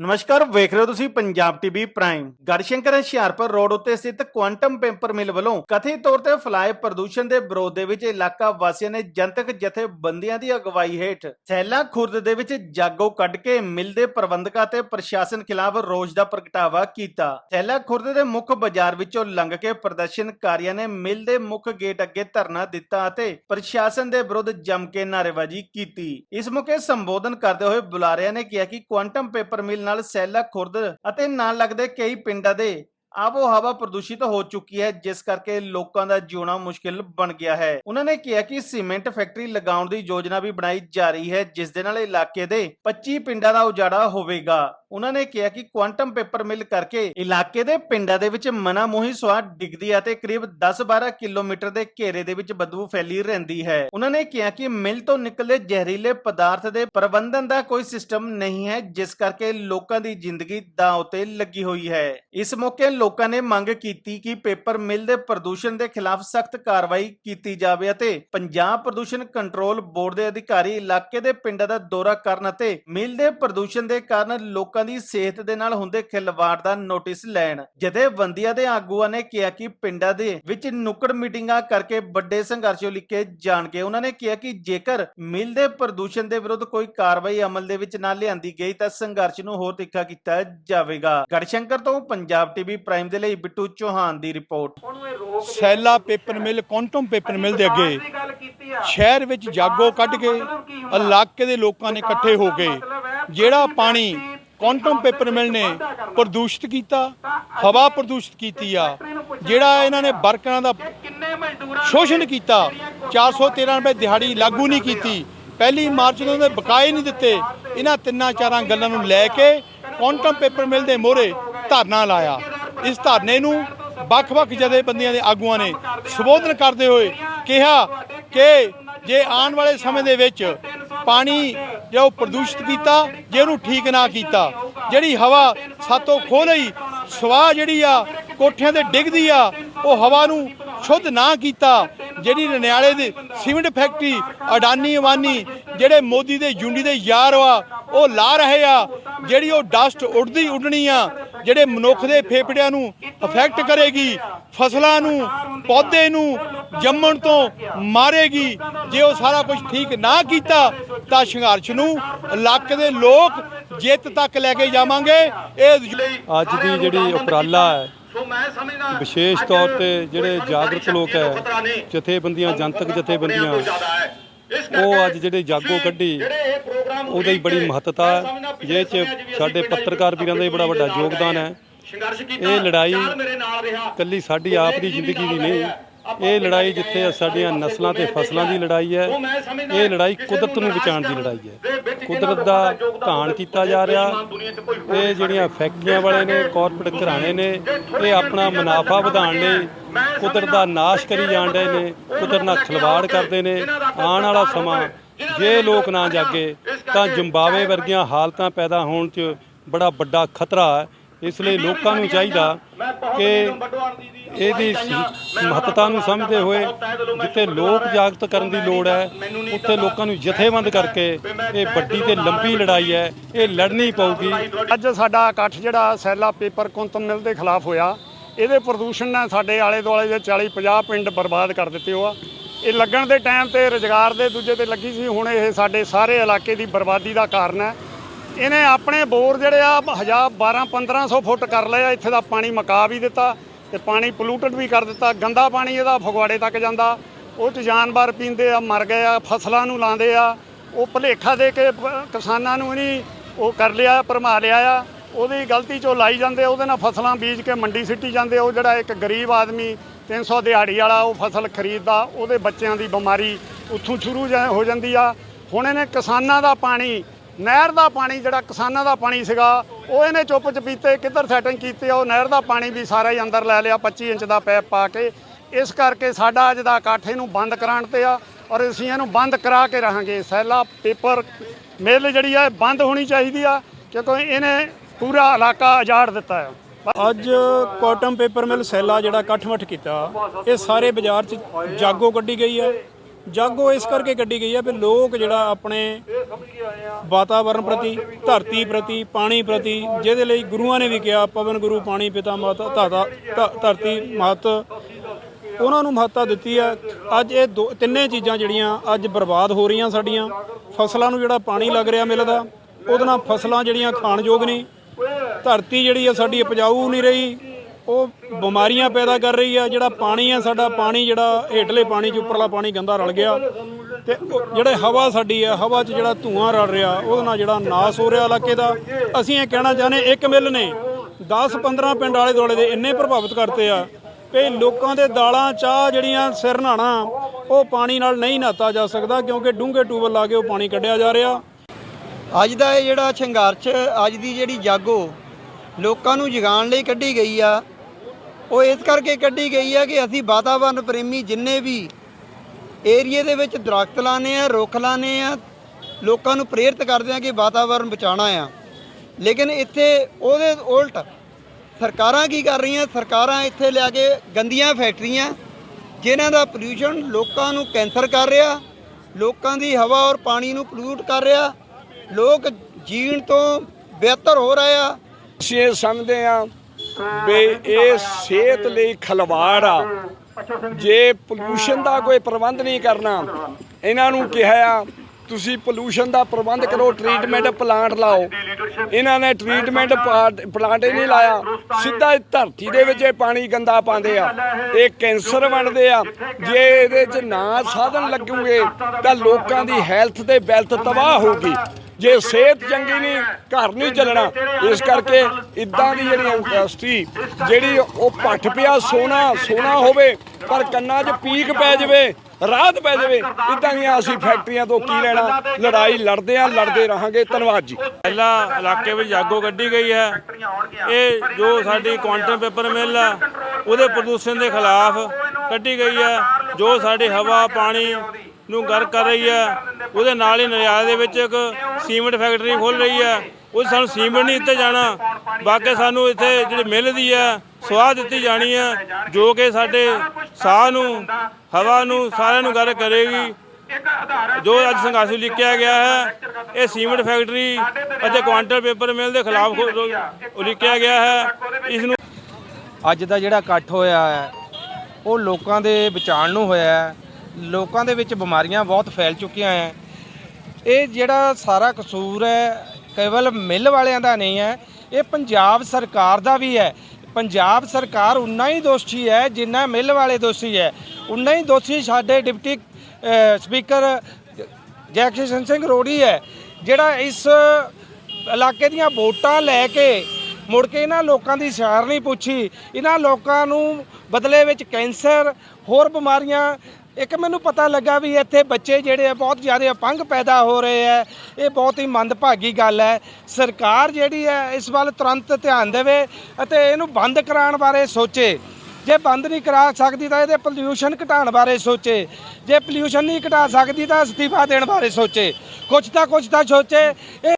ਨਮਸਕਾਰ, ਵੇਖ ਰਹੇ ਹੋ ਤੁਸੀਂ Punjab TV prime. Garhshankar Hoshiarpur road ਉੱਤੇ ਸਥਿਤ ਕੁਆਂਟਮ ਪੇਪਰ ਮਿਲ ਵੱਲੋਂ ਕਥਿਤ ਤੌਰ ਤੇ ਫਲਾਈ ਪ੍ਰਦੂਸ਼ਣ ਦੇ ਵਿਰੋਧ ਦੇ ਵਿੱਚ ਇਲਾਕਾ ਵਾਸੀਆਂ ਨੇ ਜਨਤਕ ਜਥੇਬੰਦੀਆਂ ਦੀ ਅਗਵਾਈ ਹੇਠ ਸੈਲਾ ਖੁਰਦ ਦੇ ਵਿੱਚ ਜਾਗੋ ਕੱਢ ਕੇ ਮਿਲ ਦੇ ਪ੍ਰਬੰਧਕਾਂ ਤੇ ਪ੍ਰਸ਼ਾਸਨ ਖਿਲਾਫ ਰੋਸ ਦਾ ਪ੍ਰਗਟਾਵਾ ਕੀਤਾ। ਸੈਲਾ ਖੁਰਦ ਦੇ ਮੁੱਖ ਬਾਜ਼ਾਰ ਵਿੱਚੋਂ ਲੰਘ ਕੇ ਪ੍ਰਦਰਸ਼ਨਕਾਰੀਆਂ ਨੇ ਮਿਲ ਦੇ ਮੁੱਖ ਗੇਟ ਅੱਗੇ ਧਰਨਾ ਦਿੱਤਾ ਅਤੇ ਪ੍ਰਸ਼ਾਸਨ ਦੇ ਵਿਰੁੱਧ ਜੰਮ ਕੇ ਨਾਅਰੇਬਾਜ਼ੀ ਕੀਤੀ। ਇਸ ਮੌਕੇ ਸੰਬੋਧਨ ਕਰਦੇ ਹੋਏ ਬੁਲਾਰਿਆਂ ਨੇ ਕਿਹਾ ਕਿ ਕੁਆਂਟਮ ਪੇਪਰ ਮਿਲ ਨਾਲ ਸੈਲਾ ਖੁਰਦ ਅਤੇ ਨਾਲ ਲੱਗਦੇ ਕਈ ਪਿੰਡਾਂ ਦੇ। ਆਬੋ ਹਵਾ ਪ੍ਰਦੂਸ਼ਿਤ ਹੋ ਚੁੱਕੀ ਹੈ, ਜਿਸ ਕਰਕੇ ਲੋਕਾਂ ਦਾ ਜਿਉਣਾ ਮੁਸ਼ਕਿਲ ਬਣ ਗਿਆ ਹੈ। ਉਹਨਾਂ ਨੇ ਕਿਹਾ ਕਿ ਸੀਮੈਂਟ ਫੈਕਟਰੀ ਲਗਾਉਣ ਦੀ ਯੋਜਨਾ ਵੀ ਬਣਾਈ ਜਾ ਰਹੀ ਹੈ, ਜਿਸ ਦੇ ਨਾਲ ਇਲਾਕੇ ਦੇ 25 ਪਿੰਡਾਂ ਦਾ ਉਜਾੜਾ ਹੋਵੇਗਾ। ਉਹਨਾਂ ਨੇ ਕਿਹਾ ਕਿ ਕੁਆਂਟਮ ਪੇਪਰ ਮਿਲ ਕਰਕੇ ਇਲਾਕੇ ਦੇ ਪਿੰਡਾਂ ਦੇ ਵਿੱਚ ਮਨਾਮੋਹੀ ਸਵਾਦ ਡਿੱਗਦੀ ਹੈ ਤੇ ਕਰੀਬ 10-12 ਕਿਲੋਮੀਟਰ ਦੇ ਘੇਰੇ ਦੇ ਵਿੱਚ ਬਦਬੂ ਫੈਲੀ ਰਹਿੰਦੀ ਹੈ। ਉਹਨਾਂ ਨੇ ਕਿਹਾ ਕਿ ਮਿਲ ਤੋਂ ਨਿਕਲੇ ਜ਼ਹਿਰੀਲੇ ਪਦਾਰਥ ਦੇ ਪ੍ਰਬੰਧਨ ਦਾ ਕੋਈ ਸਿਸਟਮ ਨਹੀਂ ਹੈ, ਜਿਸ ਕਰਕੇ ਲੋਕਾਂ ਦੀ ਜ਼ਿੰਦਗੀ ਦਾਅ ਉਤੇ ਲੱਗੀ ਹੋਈ ਹੈ। ਇਸ ਮੌਕੇ ਲੋਕਾਂ ਨੇ ਮੰਗ ਕੀਤੀ ਕਿ ਪੇਪਰ ਮਿਲ ਦੇ ਪ੍ਰਦੂਸ਼ਣ ਦੇ ਖਿਲਾਫ ਸਖਤ ਕਾਰਵਾਈ ਕੀਤੀ ਜਾਵੇ ਅਤੇ ਪੰਜਾਬ ਪ੍ਰਦੂਸ਼ਣ ਕੰਟਰੋਲ ਬੋਰਡ ਦੇ ਅਧਿਕਾਰੀ ਇਲਾਕੇ ਦੇ ਪਿੰਡਾਂ ਦਾ ਦੌਰਾ ਕਰਨ ਅਤੇ ਮਿਲ ਦੇ ਪ੍ਰਦੂਸ਼ਣ ਦੇ ਕਾਰਨ ਲੋਕਾਂ ਦੀ ਸਿਹਤ ਦੇ ਨਾਲ ਹੁੰਦੇ ਖਿਲਵਾੜ ਦਾ ਨੋਟਿਸ ਲੈਣ। ਜਥੇਬੰਦੀਆਂ ਦੇ ਆਗੂਆਂ ਨੇ ਕਿਹਾ ਕਿ ਪਿੰਡਾਂ ਦੇ ਵਿੱਚ ਨੁੱਕੜ ਮੀਟਿੰਗਾਂ ਕਰਕੇ ਵੱਡੇ ਸੰਘਰਸ਼ ਲਿਖੇ ਜਾਣਗੇ ਉਹਨਾਂ ਨੇ ਕਿਹਾ ਕਿ ਜੇਕਰ ਮਿਲ ਦੇ ਪ੍ਰਦੂਸ਼ਣ ਦੇ ਵਿਰੁੱਧ ਕੋਈ ਕਾਰਵਾਈ ਅਮਲ ਦੇ ਵਿੱਚ ਨਾ ਲਿਆਂਦੀ ਗਈ ਤਾਂ ਸੰਘਰਸ਼ ਨੂੰ ਹੋਰ ਤਿੱਖਾ ਕੀਤਾ ਜਾਵੇਗਾ। ਗੜਸ਼ੰਕਰ ਤੋਂ ਪੰਜਾਬ ਟੀਵੀ ਪ੍ਰਾਈਮ ਦੇ ਲਈ ਬਿੱਟੂ ਚੌਹਾਨ ਦੀ report. Saila paper mill quantum paper mill ਦੇ ਅੱਗੇ। ਸ਼ਹਿਰ ਵਿੱਚ ਜਾਗੋ ਕੱਢ ਕੇ ਇਲਾਕੇ ਦੇ ਲੋਕਾਂ ਨੇ ਇਕੱਠੇ ਹੋ ਕੇ ਜਿਹੜਾ ਪਾਣੀ ਕੁਆਂਟਮ ਪੇਪਰ ਮਿਲ ਨੇ ਪ੍ਰਦੂਸ਼ਿਤ ਕੀਤਾ ਹਵਾ ਪ੍ਰਦੂਸ਼ਿਤ ਕੀਤੀ ਆ ਜਿਹੜਾ ਇਹਨਾਂ ਨੇ ਵਰਕਰਾਂ ਦਾ ਸ਼ੋਸ਼ਣ ਕੀਤਾ 413 ਰੁਪਏ ਦਿਹਾੜੀ ਲਾਗੂ ਨਹੀਂ ਕੀਤੀ ਪਹਿਲੀ ਮਾਰਚ ਨੂੰ ਉਹਨੇ ਬਕਾਏ ਨਹੀਂ ਦਿੱਤੇ ਇਹਨਾਂ ਤਿੰਨਾਂ ਚਾਰਾਂ ਗੱਲਾਂ ਨੂੰ ਲੈ ਕੇ ਕੁਆਂਟਮ ਪੇਪਰ ਮਿਲ ਦੇ ਮੋਹਰੇ ਧਰਨਾ ਲਾਇਆ ਇਸ ਧਰਨੇ ਨੂੰ ਵੱਖ-ਵੱਖ ਜਥੇਬੰਦੀਆਂ ਦੇ ਆਗੂਆਂ ਨੇ ਸੰਬੋਧਨ ਕਰਦੇ ਹੋਏ ਕਿਹਾ ਕਿ ਜੇ ਆਉਣ ਵਾਲੇ ਸਮੇਂ ਦੇ ਵਿੱਚ ਪਾਣੀ ਜੋ ਪ੍ਰਦੂਸ਼ਿਤ ਕੀਤਾ, ਜੇ ਉਹਨੂੰ ਠੀਕ ਨਾ ਕੀਤਾ, ਜਿਹੜੀ ਹਵਾ ਸਾਤੋਂ ਖੋਹ ਲਈ, ਸਵਾਹ ਜਿਹੜੀ ਆ, ਕੋਠਿਆਂ ਤੇ ਡਿੱਗਦੀ ਆ, ਉਹ ਹਵਾ ਨੂੰ ਸ਼ੁੱਧ ਨਾ ਕੀਤਾ, ਜਿਹੜੀ ਰਨਿਆਲੇ ਦੀ ਸੀਮਿੰਟ ਫੈਕਟਰੀ, ਅਡਾਨੀ ਅਵਾਨੀ, ਜਿਹੜੇ ਮੋਦੀ ਦੇ, ਯੂਨੀ ਦੇ ਯਾਰ ਆ, ਉਹ ਲਾ ਰਹੇ ਆ, ਜਿਹੜੀ ਉਹ ਡਸਟ ਉੱਡਦੀ ਉੱਡਣੀ ਆ, ਜਿਹੜੇ ਮਨੁੱਖ ਦੇ ਫੇਫੜਿਆਂ ਨੂੰ ਅਫੈਕਟ ਕਰੇਗੀ, ਫਸਲਾਂ ਨੂੰ, ਪੌਦੇ ਨੂੰ, ਜੰਮਣ ਤੋਂ ਮਾਰੇਗੀ, ਜੇ ਉਹ ਸਾਰਾ ਕੁਝ ਠੀਕ ਨਾ ਕੀਤਾ ਤਾਂ ਸੰਘਰਸ਼ ਨੂੰ ਇਲਾਕੇ ਦੇ ਲੋਕ ਜਿੱਤ ਤੱਕ ਲੈ ਕੇ ਜਾਵਾਂਗੇ। ਇਹ ਅੱਜ ਦੀ ਜਿਹੜੀ ਉਪਰਾਲਾ ਹੈ ਵਿਸ਼ੇਸ਼ ਤੌਰ ਤੇ ਜਿਹੜੇ ਜਾਗਰਤ ਲੋਕ ਹੈ ਜਥੇਬੰਦੀਆਂ ਜਨਤਕ ਜਥੇਬੰਦੀਆਂ ਉਹ ਅੱਜ ਜਿਹੜੇ ਜਾਗੋ ਕੱਢੀ ਉਹਦਾ ਹੀ ਬੜੀ ਮਹੱਤਤਾ ਹੈ। ਜਿਹ ਚ ਸਾਡੇ ਪੱਤਰਕਾਰ ਵੀਰਾਂ ਦਾ ਹੀ ਬੜਾ ਵੱਡਾ ਯੋਗਦਾਨ ਹੈ। ਇਹ ਲੜਾਈ ਕੱਲੀ ਸਾਡੀ ਆਪ ਦੀ ਜ਼ਿੰਦਗੀ ਦੀ ਨਹੀਂ। ਇਹ ਲੜਾਈ ਜਿੱਥੇ ਸਾਡੀਆਂ ਨਸਲਾਂ ਤੇ ਫਸਲਾਂ ਦੀ ਲੜਾਈ ਹੈ ਇਹ ਲੜਾਈ ਕੁਦਰਤ ਨੂੰ ਬਚਾਉਣ ਦੀ ਲੜਾਈ ਹੈ। ਕੁਦਰਤ ਦਾ ਘਾਣ ਕੀਤਾ ਜਾ ਰਿਹਾ ਇਹ ਜਿਹੜੀਆਂ ਫੈਕਟਰੀਆਂ ਵਾਲੇ ਨੇ ਕਾਰਪੋਰੇਟ ਘਰਾਣੇ ਨੇ ਇਹ ਆਪਣਾ ਮੁਨਾਫਾ ਵਧਾਉਣ ਲਈ ਕੁਦਰਤ ਦਾ ਨਾਸ਼ ਕਰੀ ਜਾਣ ਰਹੇ ਨੇ ਕੁਦਰਤ ਨਾਲ ਖਿਲਵਾੜ ਕਰਦੇ ਨੇ ਆਉਣ ਵਾਲਾ ਸਮਾਂ ਜੇ ਲੋਕ ਨਾ ਜਾਗੇ ਤਾਂ ਜ਼ਿੰਬਾਬਵੇ ਵਰਗੀਆਂ ਹਾਲਤਾਂ ਪੈਦਾ ਹੋਣ 'ਚ ਬੜਾ ਵੱਡਾ ਖਤਰਾ ਹੈ। ਇਸ ਲਈ ਲੋਕਾਂ ਨੂੰ ਚਾਹੀਦਾ ਕਿ ਇਹਦੀ ਮਹੱਤਤਾ ਨੂੰ ਸਮਝਦੇ ਹੋਏ ਜਿੱਥੇ ਲੋਕ ਜਾਗਤ ਕਰਨ ਦੀ ਲੋੜ ਹੈ, ਉੱਥੇ ਲੋਕਾਂ ਨੂੰ ਜਥੇਬੰਦ ਕਰਕੇ ਇਹ ਵੱਡੀ ਤੇ ਲੰਬੀ ਲੜਾਈ ਹੈ, ਇਹ ਲੜਨੀ ਪਊਗੀ। ਅੱਜ ਸਾਡਾ ਇਕੱਠ ਜਿਹੜਾ ਸੈਲਾ ਪੇਪਰ ਕੁੰਤਮ ਮਿਲ ਦੇ ਖਿਲਾਫ ਹੋਇਆ, ਇਹਦੇ ਪ੍ਰਦੂਸ਼ਣ ਨੇ ਸਾਡੇ ਆਲੇ ਦੁਆਲੇ ਦੇ 40 50 ਪਿੰਡ ਬਰਬਾਦ ਕਰ ਦਿੱਤੇ ਹੋ ਆ ਇਹ ਲੱਗਣ ਦੇ ਟਾਈਮ ਤੇ ਰੁਜ਼ਗਾਰ ਦੇ ਦੂਜੇ ਤੇ ਲੱਗੀ ਸੀ, ਹੁਣ ਇਹ ਸਾਡੇ ਸਾਰੇ ਇਲਾਕੇ ਦੀ ਬਰਬਾਦੀ ਦਾ ਕਾਰਨ ਹੈ। ਇਹਨੇ ਆਪਣੇ ਬੋਰ ਜਿਹੜੇ ਆ 1000 12 1500 ਫੁੱਟ ਕਰ ਲਏ ਆ। ਇੱਥੇ ਦਾ ਪਾਣੀ ਮਕਾ ਵੀ ਦਿੱਤਾ ਤੇ ਪਾਣੀ ਪੋਲੂਟਡ ਵੀ ਕਰ ਦਿੱਤਾ। ਗੰਦਾ ਪਾਣੀ ਇਹਦਾ ਫਗਵਾੜੇ ਤੱਕ ਜਾਂਦਾ। ਉਹ ਚ ਜਾਨਵਰ ਪੀਂਦੇ ਆ, ਮਰ ਗਏ ਆ, ਫਸਲਾਂ ਨੂੰ ਲਾਉਂਦੇ ਆ। ਉਹ ਭਲੇਖਾ ਦੇ ਕੇ ਕਿਸਾਨਾਂ ਨੂੰ ਨਹੀਂ ਉਹ ਕਰ ਲਿਆ, ਭਰਮਾ ਲਿਆ ਆ। ਉਹਦੀ ਗਲਤੀ ਚੋਂ ਲਾਈ ਜਾਂਦੇ ਉਹਦੇ ਨਾਲ ਫਸਲਾਂ ਬੀਜ ਕੇ ਮੰਡੀ ਸਿੱਟੀ ਜਾਂਦੇ ਉਹ ਜਿਹੜਾ ਇੱਕ ਗਰੀਬ ਆਦਮੀ 300 ਦਿਹਾੜੀ ਵਾਲਾ ਉਹ ਫਸਲ ਖਰੀਦਦਾ, ਉਹਦੇ ਬੱਚਿਆਂ ਦੀ ਬਿਮਾਰੀ ਉੱਥੋਂ ਸ਼ੁਰੂ ਜਾ- ਹੋ ਜਾਂਦੀ ਆ। ਹੁਣ ਇਹਨੇ ਕਿਸਾਨਾਂ ਦਾ ਪਾਣੀ ਨਹਿਰ ਦਾ ਪਾਣੀ ਜਿਹੜਾ ਕਿਸਾਨਾਂ ਦਾ ਪਾਣੀ ਸੀਗਾ, ਉਹ ਇਹਨੇ ਚੁੱਪ ਚਪੀਤੇ ਕਿੱਧਰ ਸੈਟਿੰਗ ਕੀਤੀ ਆ? ਉਹ ਨਹਿਰ ਦਾ ਪਾਣੀ ਵੀ ਸਾਰਾ ਹੀ ਅੰਦਰ ਲੈ ਲਿਆ 25 ਇੰਚ ਦਾ ਪੈਪ ਪਾ ਕੇ। ਇਸ ਕਰਕੇ ਸਾਡਾ ਅੱਜ ਦਾ ਇਕੱਠ ਇਹਨੂੰ ਬੰਦ ਕਰਾਉਣ ਤੇ ਆ ਔਰ ਅਸੀਂ ਇਹਨੂੰ ਬੰਦ ਕਰਾ ਕੇ ਰਹਾਂਗੇ। ਸੈਲਾ ਪੇਪਰ ਮਿਲ ਜਿਹੜੀ ਆ, ਇਹ ਬੰਦ ਹੋਣੀ ਚਾਹੀਦੀ ਆ, ਕਿਉਂਕਿ ਇਹਨੇ ਪੂਰਾ ਇਲਾਕਾ ਉਜਾੜ ਦਿੱਤਾ ਆ। ਅੱਜ ਕਾਟਮ ਪੇਪਰ ਮਿਲ ਸੈਲਾ ਜਿਹੜਾ ਇਕੱਠ ਮੱਠ ਕੀਤਾ, ਇਹ ਸਾਰੇ ਬਾਜ਼ਾਰ 'ਚ ਜਾਗੋ ਕੱਢੀ ਗਈ ਹੈ ਜਾਗੋ ਇਸ ਕਰਕੇ ਕੱਢੀ ਗਈ ਹੈ ਵੀ ਲੋਕ ਜਿਹੜਾ ਆਪਣੇ ਵਾਤਾਵਰਣ ਪ੍ਰਤੀ, ਧਰਤੀ ਪ੍ਰਤੀ, ਪਾਣੀ ਪ੍ਰਤੀ, ਜਿਹਦੇ ਲਈ ਗੁਰੂਆਂ ਨੇ ਵੀ ਕਿਹਾ, ਪਵਨ ਗੁਰੂ, ਪਾਣੀ ਪਿਤਾ, ਮਾਤਾ, ਧਾਤਾ ਧਰਤੀ, ਮਹਤ, ਉਹਨਾਂ ਨੂੰ ਮਹੱਤਤਾ ਦਿੱਤੀ ਹੈ ਅੱਜ ਇਹ ਦੋ, ਤਿੰਨੇ ਚੀਜ਼ਾਂ ਜਿਹੜੀਆਂ ਅੱਜ ਬਰਬਾਦ ਹੋ ਰਹੀਆਂ ਸਾਡੀਆਂ। ਫਸਲਾਂ ਨੂੰ ਜਿਹੜਾ ਪਾਣੀ ਲੱਗ ਰਿਹਾ ਮਿਲਦਾ ਉਹਦੇ ਨਾਲ ਫਸਲਾਂ ਜਿਹੜੀਆਂ ਖਾਣਯੋਗ ਨਹੀਂ ਧਰਤੀ ਜਿਹੜੀ ਆ ਸਾਡੀ ਉਪਜਾਊ ਨਹੀਂ ਰਹੀ। ਉਹ ਬਿਮਾਰੀਆਂ ਪੈਦਾ ਕਰ ਰਹੀ ਆ, ਜਿਹੜਾ ਪਾਣੀ ਆ, ਸਾਡਾ ਪਾਣੀ ਜਿਹੜਾ ਹੇਠਲੇ ਪਾਣੀ 'ਚ, ਉੱਪਰਲਾ ਪਾਣੀ ਗੰਦਾ ਰਲ ਗਿਆ। ਤੇ ਜਿਹੜੇ ਹਵਾ ਸਾਡੀ ਆ, ਹਵਾ 'ਚ ਜਿਹੜਾ ਧੂਆਂ ਰਲ ਰਿਹਾ, ਉਹਦੇ ਨਾਲ ਜਿਹੜਾ ਨਾਸ ਹੋ ਰਿਹਾ ਇਲਾਕੇ ਦਾ। ਅਸੀਂ ਇਹ ਕਹਿਣਾ ਚਾਹੁੰਦੇ ਇੱਕ ਮਿਲ ਨੇ 10 15 ਪਿੰਡ ਆਲੇ ਦੁਆਲੇ ਦੇ ਇੰਨੇ ਪ੍ਰਭਾਵਿਤ ਕਰਤੇ ਆ ਕਿ ਲੋਕਾਂ ਦੇ ਦਾਲਾਂ, ਚਾਹ ਜਿਹੜੀਆਂ ਸਿਰ ਨਹਾਣਾ, ਉਹ ਪਾਣੀ ਨਾਲ ਨਹੀਂ ਨਹਾਤਾ ਜਾ ਸਕਦਾ ਕਿਉਂਕਿ ਡੂੰਘੇ ਟੂਬਲ ਲਾ ਕੇ ਉਹ ਪਾਣੀ ਕੱਢਿਆ ਜਾ ਰਿਹਾ। ਅੱਜ ਦਾ ਇਹ ਜਿਹੜਾ ਸੰਘਰਸ਼, ਅੱਜ ਦੀ ਜਿਹੜੀ ਜਾਗੋ ਲੋਕਾਂ ਨੂੰ ਜਗਾਉਣ ਲਈ ਕੱਢੀ ਗਈ ਆ ਉਹ ਇਸ ਕਰਕੇ ਕੱਢੀ ਗਈ ਆ ਕਿ ਅਸੀਂ ਵਾਤਾਵਰਨ ਪ੍ਰੇਮੀ ਜਿੰਨੇ ਵੀ ਏਰੀਏ ਦੇ ਵਿੱਚ ਦਰਖਤ ਲਾਣੇ ਆ, ਰੁੱਖ ਲਾਣੇ ਆ, ਲੋਕਾਂ ਨੂੰ ਪ੍ਰੇਰਿਤ ਕਰਦੇ ਆ ਕਿ ਵਾਤਾਵਰਨ ਬਚਾਉਣਾ ਆ। ਲੇਕਿਨ ਇੱਥੇ ਉਹਦੇ ਉਲਟ ਸਰਕਾਰਾਂ ਕੀ ਕਰ ਰਹੀਆਂ? ਸਰਕਾਰਾਂ ਇੱਥੇ ਲਿਆ ਕੇ ਗੰਦੀਆਂ ਫੈਕਟਰੀਆਂ, ਜਿਨ੍ਹਾਂ ਦਾ ਪੋਲਿਊਸ਼ਨ ਲੋਕਾਂ ਨੂੰ ਕੈਂਸਰ ਕਰ ਰਿਹਾ, ਲੋਕਾਂ ਦੀ ਹਵਾ ਔਰ ਪਾਣੀ ਨੂੰ ਪੋਲਿਊਟ ਕਰ ਰਿਹਾ, ਲੋਕ ਜੀਣ ਤੋਂ ਬਿਹਤਰ ਹੋ ਰਹੇ ਆ। ਅਸੀਂ ਸਮਝਦੇ ਆ ਵੀ ਇਹ ਸਿਹਤ ਲਈ ਖਲਵਾੜ ਆ। ਜੇ ਪੋਲੂਸ਼ਨ ਦਾ ਕੋਈ ਪ੍ਰਬੰਧ ਨਹੀਂ ਕਰਨਾ, ਇਹਨਾਂ ਨੂੰ ਕਿਹਾ ਆ, ਤੁਸੀਂ ਪੋਲੂਸ਼ਨ ਦਾ ਪ੍ਰਬੰਧ ਕਰੋ ਟ੍ਰੀਟਮੈਂਟ ਪਲਾਂਟ ਲਾਓ। ਇਹਨਾਂ ਨੇ ਟ੍ਰੀਟਮੈਂਟ ਪਲਾਂਟ ਹੀ ਨਹੀਂ ਲਾਇਆ, ਸਿੱਧਾ ਧਰਤੀ ਦੇ ਵਿੱਚ ਇਹ ਪਾਣੀ ਗੰਦਾ ਪਾਉਂਦੇ ਆ। ਇਹ ਕੈਂਸਰ ਬਣਦੇ ਆ। ਜੇ ਇਹਦੇ 'ਚ ਨਾ ਸਾਧਨ ਲੱਗੂਗੇ, ਤਾਂ ਲੋਕਾਂ ਦੀ ਹੈਲਥ ਤੇ ਵੈਲਥ ਤਬਾਹ ਹੋਊਗੀ। ਜੇ ਸਿਹਤ ਚੰਗੀ ਨਹੀਂ, ਘਰ ਨਹੀਂ ਚੱਲਣਾ, ਇਸ ਕਰਕੇ ਇਦਾਂ ਦੀ ਜਿਹੜੀ ਇੰਡਸਟਰੀ ਜਿਹੜੀ ਉਹ ਪੱਠ ਪਿਆ ਸੋਨਾ ਸੋਨਾ ਹੋਵੇ, ਪਰ ਕੰਨਾਂ 'ਚ ਪੀਕ ਪੈ ਜਾਵੇ, ਰਾਹਤ ਪੈ ਜਾਵੇ, ਇਦਾਂ ਦੀਆਂ ਅਸੀਂ ਫੈਕਟਰੀਆਂ ਤੋਂ ਕੀ ਲੈਣਾ? ਲੜਾਈ ਲੜਦੇ ਆ, ਲੜਦੇ ਰਹਾਂਗੇ। ਧੰਨਵਾਦ ਜੀ। ਪਹਿਲਾ ਇਲਾਕੇ ਵਿੱਚ ਜਾਗੋ ਕੱਢੀ ਗਈ ਹੈ। ਇਹ ਜੋ ਸਾਡੀ ਕੁਆਂਟਮ ਪੇਪਰ ਮਿਲ ਆ, ਉਹਦੇ ਪ੍ਰਦੂਸ਼ਣ ਦੇ ਖਿਲਾਫ ਕੱਢੀ ਗਈ ਹੈ। ਜੋ ਸਾਡੀ ਹਵਾ, ਪਾਣੀ ਨੂੰ ਗਰ ਕਰ ਰਹੀ ਹੈ। ਉਹਦੇ ਨਾਲ ਹੀ ਨਰਿਆਲੇ ਦੇ ਵਿੱਚ ਇੱਕ ਸੀਮੈਂਟ ਫੈਕਟਰੀ ਖੋਲ ਰਹੀ ਹੈ। ਉਹ ਸਾਨੂੰ ਸੀਮੈਂਟ ਨਹੀਂ ਦਿੱਤੇ ਜਾਣਾ। ਬਾਕੀ ਸਾਨੂੰ ਇੱਥੇ ਜਿਹੜੀ ਮਿਲ ਦੀ ਹੈ, ਸਵਾਹ ਦਿੱਤੀ ਜਾਣੀ ਹੈ, ਜੋ ਕਿ ਸਾਡੇ ਸਾਹ ਨੂੰ, ਹਵਾ ਨੂੰ, ਸਾਰਿਆਂ ਨੂੰ ਗਰ ਕਰੇਗੀ। ਜੋ ਅੱਜ ਸੰਘਰਸ਼ ਲਿਖਿਆ ਗਿਆ ਹੈ, ਇਹ ਸੀਮੈਂਟ ਫੈਕਟਰੀ ਅਤੇ ਕੁਆਂਟਲ ਪੇਪਰ ਮਿਲ ਦੇ ਖਿਲਾਫ ਲਿਖਿਆ ਗਿਆ ਹੈ। ਇਸ ਨੂੰ ਅੱਜ ਦਾ ਜਿਹੜਾ ਇਕੱਠ ਹੋਇਆ ਹੈ, ਉਹ ਲੋਕਾਂ ਦੇ ਬਚਾਉਣ ਨੂੰ ਹੋਇਆ ਹੈ। ਲੋਕਾਂ ਦੇ ਵਿੱਚ ਬਿਮਾਰੀਆਂ ਬਹੁਤ ਫੈਲ ਚੁੱਕੀਆਂ ਹੈ ਇਹ ਜਿਹੜਾ ਸਾਰਾ ਕਸੂਰ ਹੈ ਕੇਵਲ ਮਿੱਲ ਵਾਲਿਆਂ ਦਾ ਨਹੀਂ ਹੈ ਇਹ ਪੰਜਾਬ ਸਰਕਾਰ ਦਾ ਵੀ ਹੈ ਪੰਜਾਬ ਸਰਕਾਰ ਉਨਾ ਹੀ ਦੋਸ਼ੀ ਹੈ ਜਿੰਨਾ ਮਿੱਲ ਵਾਲੇ ਦੋਸ਼ੀ ਹੈ ਉਨਾ ਹੀ ਦੋਸ਼ੀ ਸਾਡੇ deputy uh, speaker Jaikishan Singh Rori ਹੈ ਜਿਹੜਾ ਇਸ ਇਲਾਕੇ ਦੀਆਂ ਵੋਟਾਂ ਲੈ ਕੇ ਮੁੜ ਕੇ ਇਹਨਾਂ ਲੋਕਾਂ ਦੀ ਸਿਆਰ ਨਹੀਂ ਪੁੱਛੀ। ਇਹਨਾਂ ਲੋਕਾਂ ਨੂੰ ਬਦਲੇ ਵਿੱਚ ਕੈਂਸਰ ਹੋਰ ਬਿਮਾਰੀਆਂ ਇੱਕ ਮੈਨੂੰ ਪਤਾ ਲੱਗਾ ਵੀ ਇੱਥੇ ਬੱਚੇ ਜਿਹੜੇ ਆ, ਬਹੁਤ ਜ਼ਿਆਦਾ ਅਪੰਗ ਪੈਦਾ ਹੋ ਰਹੇ ਆ। ਇਹ ਬਹੁਤ ਹੀ ਮੰਦਭਾਗੀ ਗੱਲ ਹੈ। ਸਰਕਾਰ ਜਿਹੜੀ ਹੈ, ਇਸ ਵੱਲ ਤੁਰੰਤ ਧਿਆਨ ਦੇਵੇ ਅਤੇ ਇਹਨੂੰ ਬੰਦ ਕਰਾਉਣ ਬਾਰੇ ਸੋਚੇ। ਜੇ ਬੰਦ ਨਹੀਂ ਕਰਾ ਸਕਦੀ ਤਾਂ ਇਹਦੇ ਪੋਲਿਊਸ਼ਨ ਘਟਾਉਣ ਬਾਰੇ ਸੋਚੇ। ਜੇ ਪੋਲਿਊਸ਼ਨ ਨਹੀਂ ਘਟਾ ਸਕਦੀ ਤਾਂ ਅਸਤੀਫਾ ਦੇਣ ਬਾਰੇ ਸੋਚੇ। ਕੁਝ ਤਾਂ ਕੁਝ ਤਾਂ ਸੋਚੇ। ਇਹ